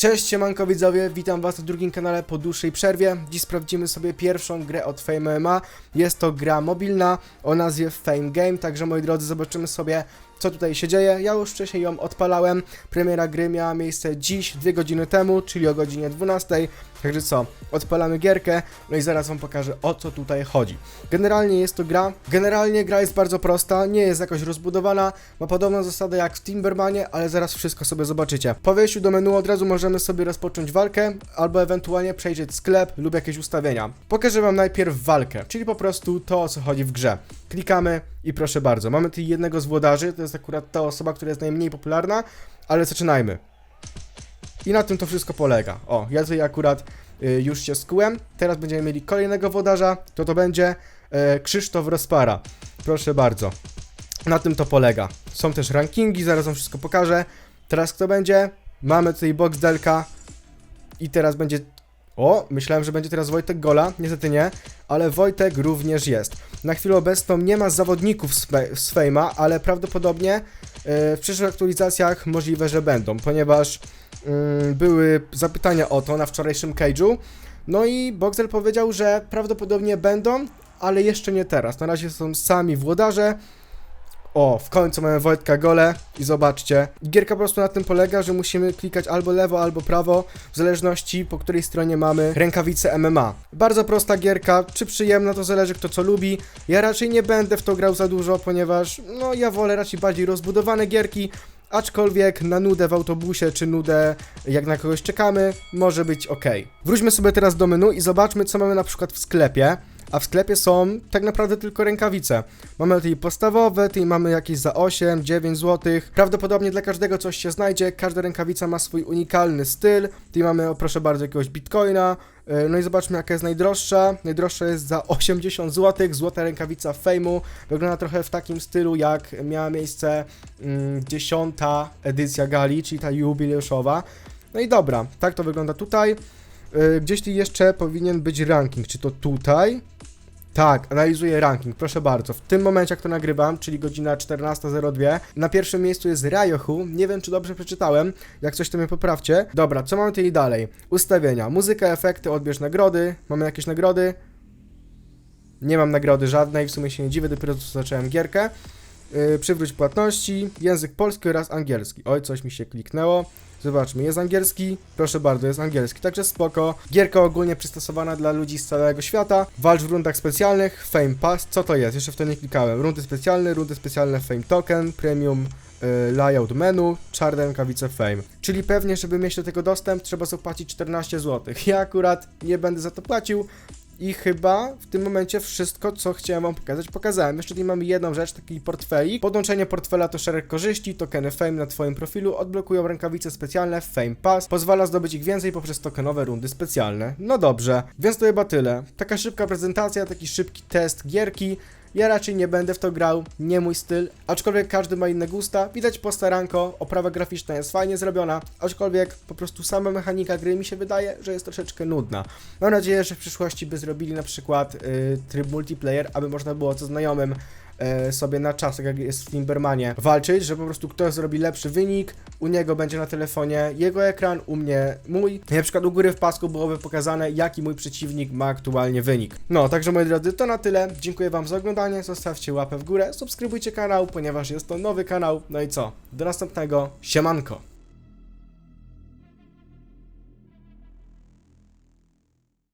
Cześć siemanko widzowie, witam was w drugim kanale po dłuższej przerwie. Dziś sprawdzimy sobie pierwszą grę od Fame MMA. Jest to gra mobilna o nazwie Fame Game, także moi drodzy zobaczymy sobie co tutaj się dzieje. Ja już wcześniej ją odpalałem. Premiera gry miała miejsce dziś, dwie godziny temu, czyli o godzinie 12. Także co, odpalamy gierkę, no i zaraz wam pokażę o co tutaj chodzi. Generalnie jest to gra, generalnie gra jest bardzo prosta, nie jest jakoś rozbudowana, ma podobną zasadę jak w Timbermanie, ale zaraz wszystko sobie zobaczycie. Po wejściu do menu od razu możemy sobie rozpocząć walkę, albo ewentualnie przejrzeć sklep lub jakieś ustawienia. Pokażę wam najpierw walkę, czyli po prostu to o co chodzi w grze. Klikamy i proszę bardzo, mamy tu jednego z włodarzy, to jest akurat ta osoba, która jest najmniej popularna, ale zaczynajmy. I na tym to wszystko polega. O, ja tutaj akurat y, już się skułem. Teraz będziemy mieli kolejnego wodarza. To to będzie y, Krzysztof Rozpara. Proszę bardzo. Na tym to polega. Są też rankingi, zaraz wam wszystko pokażę. Teraz kto będzie? Mamy tutaj box Delka. I teraz będzie... O, myślałem, że będzie teraz Wojtek Gola. Niestety nie. Ale Wojtek również jest. Na chwilę obecną nie ma zawodników z, Fe- z Fejma, ale prawdopodobnie y, w przyszłych aktualizacjach możliwe, że będą, ponieważ mm, były zapytania o to na wczorajszym cage'u. No i Boxel powiedział, że prawdopodobnie będą, ale jeszcze nie teraz. Na razie są sami włodarze. O, w końcu mamy Wojtka Gole i zobaczcie. Gierka po prostu na tym polega, że musimy klikać albo lewo, albo prawo, w zależności po której stronie mamy rękawice MMA. Bardzo prosta gierka, czy przyjemna, to zależy kto co lubi. Ja raczej nie będę w to grał za dużo, ponieważ no ja wolę raczej bardziej rozbudowane gierki, Aczkolwiek na nudę w autobusie czy nudę jak na kogoś czekamy, może być ok. Wróćmy sobie teraz do menu i zobaczmy, co mamy na przykład w sklepie. A w sklepie są tak naprawdę tylko rękawice. Mamy tutaj podstawowe, tutaj mamy jakieś za 8, 9 zł. Prawdopodobnie dla każdego coś się znajdzie. Każda rękawica ma swój unikalny styl. Tutaj mamy, o proszę bardzo, jakiegoś bitcoina. Yy, No i zobaczmy, jaka jest najdroższa. Najdroższa jest za 80 zł. Złota rękawica Fame'u. Wygląda trochę w takim stylu, jak miała miejsce mm, 10 edycja gali, czyli ta jubileuszowa. No i dobra, tak to wygląda tutaj. Yy, Gdzieś tu jeszcze powinien być ranking. Czy to tutaj? Tak, analizuję ranking, proszę bardzo. W tym momencie, jak to nagrywam, czyli godzina 14.02, na pierwszym miejscu jest Ryohu. Nie wiem, czy dobrze przeczytałem. Jak coś, to mnie poprawcie. Dobra, co mamy tutaj dalej? Ustawienia. Muzyka, efekty, odbierz nagrody. Mamy jakieś nagrody? Nie mam nagrody żadnej, w sumie się nie dziwię, dopiero zacząłem gierkę. Yy, przywróć płatności, język polski oraz angielski. Oj, coś mi się kliknęło. Zobaczmy, jest angielski, proszę bardzo, jest angielski, także spoko. Gierka ogólnie przystosowana dla ludzi z całego świata. Walcz w rundach specjalnych, Fame Pass, co to jest? Jeszcze w to nie klikałem. Rundy specjalne, rundy specjalne Fame Token, Premium y, Layout Menu, czarne rękawice Fame. Czyli pewnie, żeby mieć do tego dostęp, trzeba zapłacić 14 zł. Ja akurat nie będę za to płacił, i chyba w tym momencie wszystko, co chciałem wam pokazać, pokazałem. Jeszcze tutaj mamy jedną rzecz, taki portfelik. Podłączenie portfela to szereg korzyści, tokeny Fame na twoim profilu odblokują rękawice specjalne Fame Pass. Pozwala zdobyć ich więcej poprzez tokenowe rundy specjalne. No dobrze, więc to chyba tyle. Taka szybka prezentacja, taki szybki test gierki. Ja raczej nie będę w to grał, nie mój styl, aczkolwiek każdy ma inne gusta. Widać postaranko, oprawa graficzna jest fajnie zrobiona, aczkolwiek po prostu sama mechanika gry mi się wydaje, że jest troszeczkę nudna. Mam nadzieję, że w przyszłości by zrobili na przykład y, tryb multiplayer, aby można było ze znajomym y, sobie na czas, tak jak jest w Timbermanie, walczyć, że po prostu ktoś zrobi lepszy wynik, u niego będzie na telefonie jego ekran, u mnie mój. I na przykład u góry w pasku byłoby pokazane, jaki mój przeciwnik ma aktualnie wynik. No, także moi drodzy, to na tyle. Dziękuję Wam za oglądanie, zostawcie łapę w górę, subskrybujcie kanał, ponieważ jest to nowy kanał. No i co? Do następnego, siemanko!